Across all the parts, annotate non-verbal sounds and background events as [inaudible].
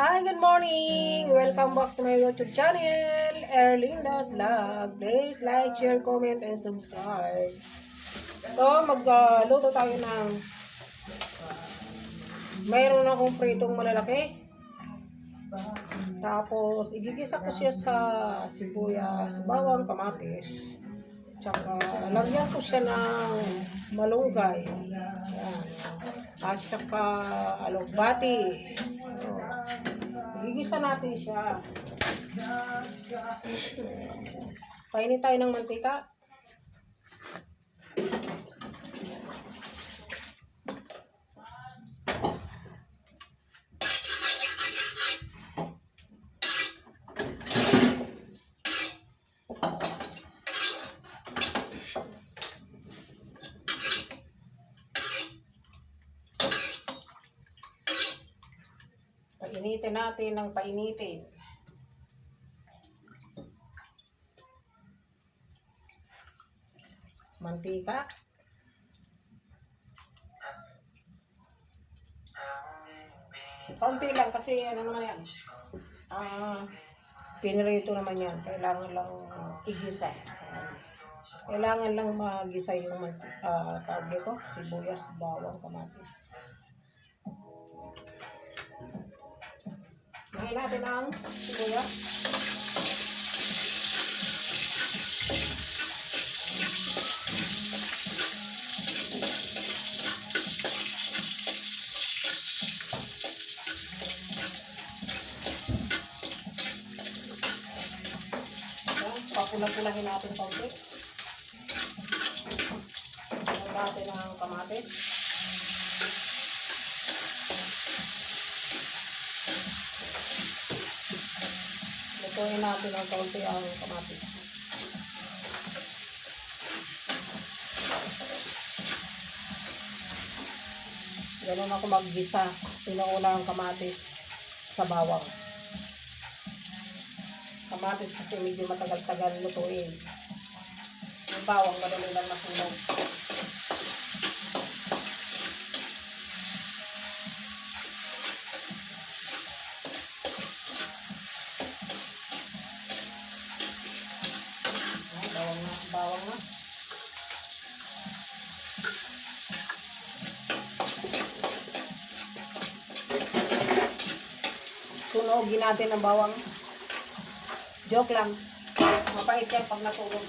Hi, good morning! Welcome back to my YouTube channel, Erlinda's Vlog. Please like, share, comment, and subscribe. So, magluto tayo ng mayroon akong pritong malalaki. Tapos, igigisa ko siya sa sibuyas, bawang, kamatis. Tsaka, lagyan ko siya ng malunggay. At tsaka, alugbati. So, igigisa natin siya. Painin tayo ng mantika. Painitin natin ng painitin. Mantika. Kaunti lang kasi ano naman yan. Ah, pinirito naman yan. Kailangan lang igisa. Kailangan lang magisa yung mantika, ah, tawag dito, sibuyas, bawang, kamatis. Lagyan natin ang sibuyas. Ayan, Papula-pulahin natin konti. Lagyan natin ang kamatis. Lutuin natin ang kaunti ang kamatis. Ganun ako maggisa. Pinuuna ang kamatis sa bawang. Kamatis kasi medyo matagal-tagal lutuin. Yung bawang madali lang masunog. Ayan, bawang na, bawang na. Sunogin natin ang bawang. Joke lang. Mapait yan pag natulog.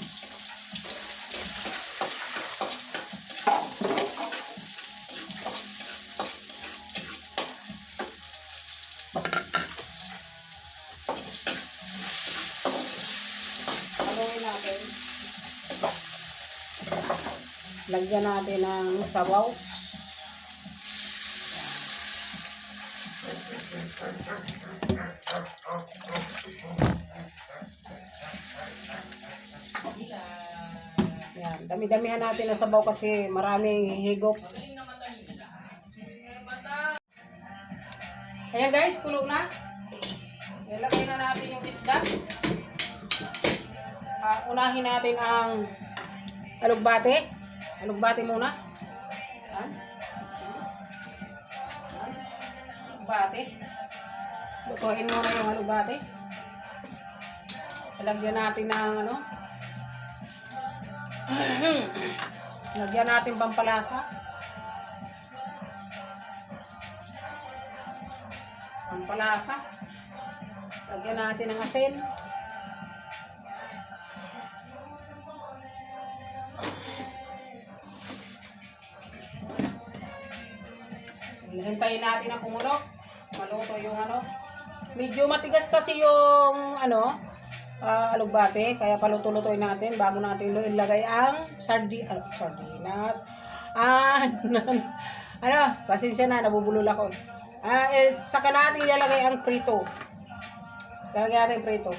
Haluin natin. Lagyan natin ng sabaw. Yan, dami-damihan natin ang sabaw kasi maraming higop. Ayan guys, kulo na. Ilagay na natin yung isda. Ah, unahin natin ang alugbate. Alugbate muna. Yan. Alugbate. Lutuin muna yung alugbate. Lagyan natin ng ano. [clears throat] Lagyan natin pampalasa. Pampalasa. Lagyan natin ng asin. Hintayin natin ang kumulo. Maluto yung ano. Medyo matigas kasi yung ano, ah, alugbate. Kaya paluto-lutoy natin bago natin ilagay ang sardi ah, sardinas. Ah, [laughs] ano, pasensya na, nabubulol ako. Ah, eh, saka natin ilalagay ang prito. Lagyan natin prito.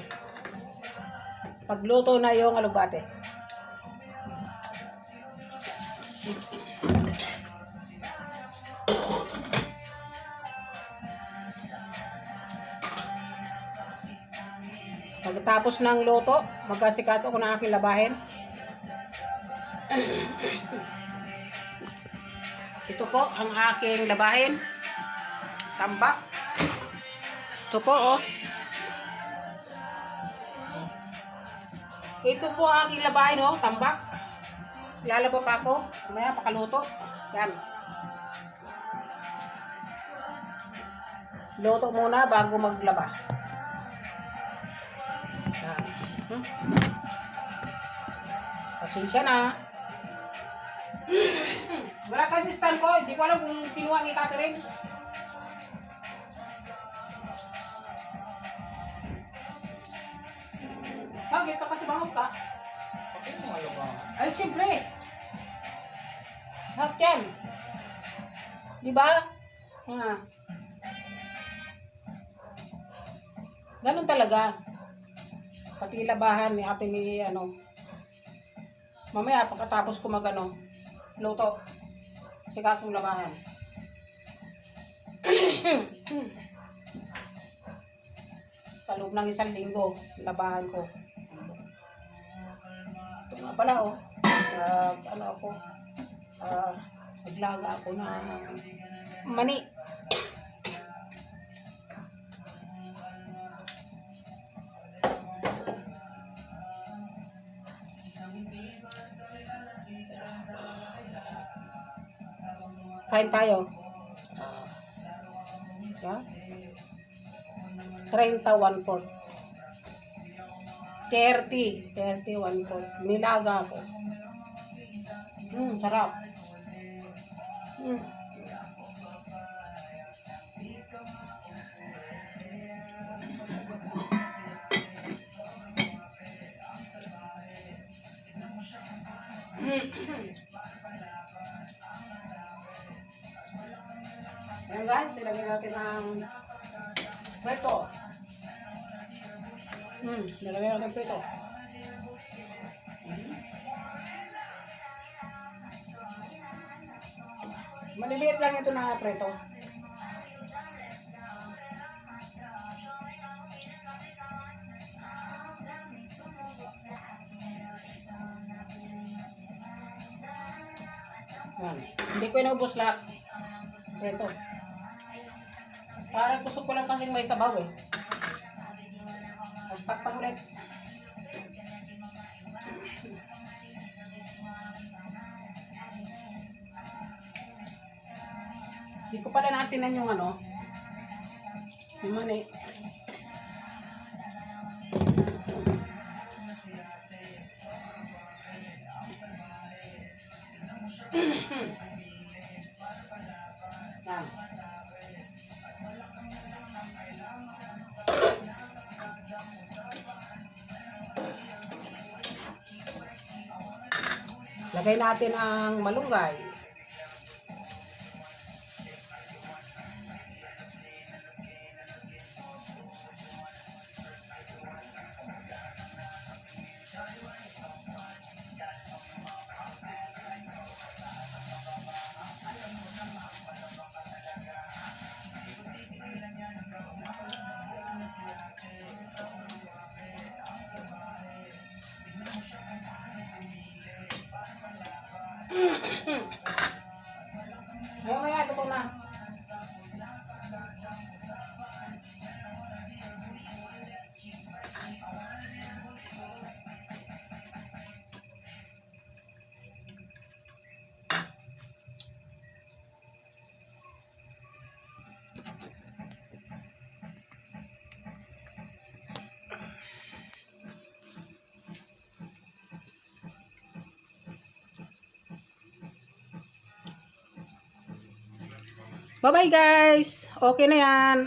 Pagluto na yung alugbate. Pagkatapos ng luto, magkasikaso ko na aking labahin. Ito po ang aking labahin. tambak. Ito po, oh. Ito po ang aking labahin, oh, tambak. Lalaba pa ako. Mamaya, pakaluto. Yan. Luto muna bago maglaba. Yan. Hmm? Pasensya na. [laughs] Wala kasi stand ko. Hindi ko alam kung kinuha ni Catherine. Bakit ka kasi bangot ka? Bakit mo ayaw ba? Ay, siyempre. Hak yan. Di ba? Ha. Ganun talaga. Pati labahan ni ate ni ano. Mamaya pagkatapos ko magano, luto. Kasi kasong labahan. [clears throat] Sa loob ng isang linggo, labahan ko. Ito nga pala oh. Nag, ano ako, ah, naglaga ako ng mani. Kain tayo. Ah, yeah? 31 po. 30. 31 po. Nilaga ko. Hmm, sarap. Hmm. Guys, ilagay natin ang preto. Hmm, nilagay natin preto. Maliliit lang ito na preto. Hindi ko inaubos lahat. Preto. Parang gusto ko lang kasing may sabaw eh. Tapos takpan ulit. Hindi ko pala nasinan yung ano. Yung mani. Yan. Lagay natin ang malunggay. Bye-bye guys. Okay na yan.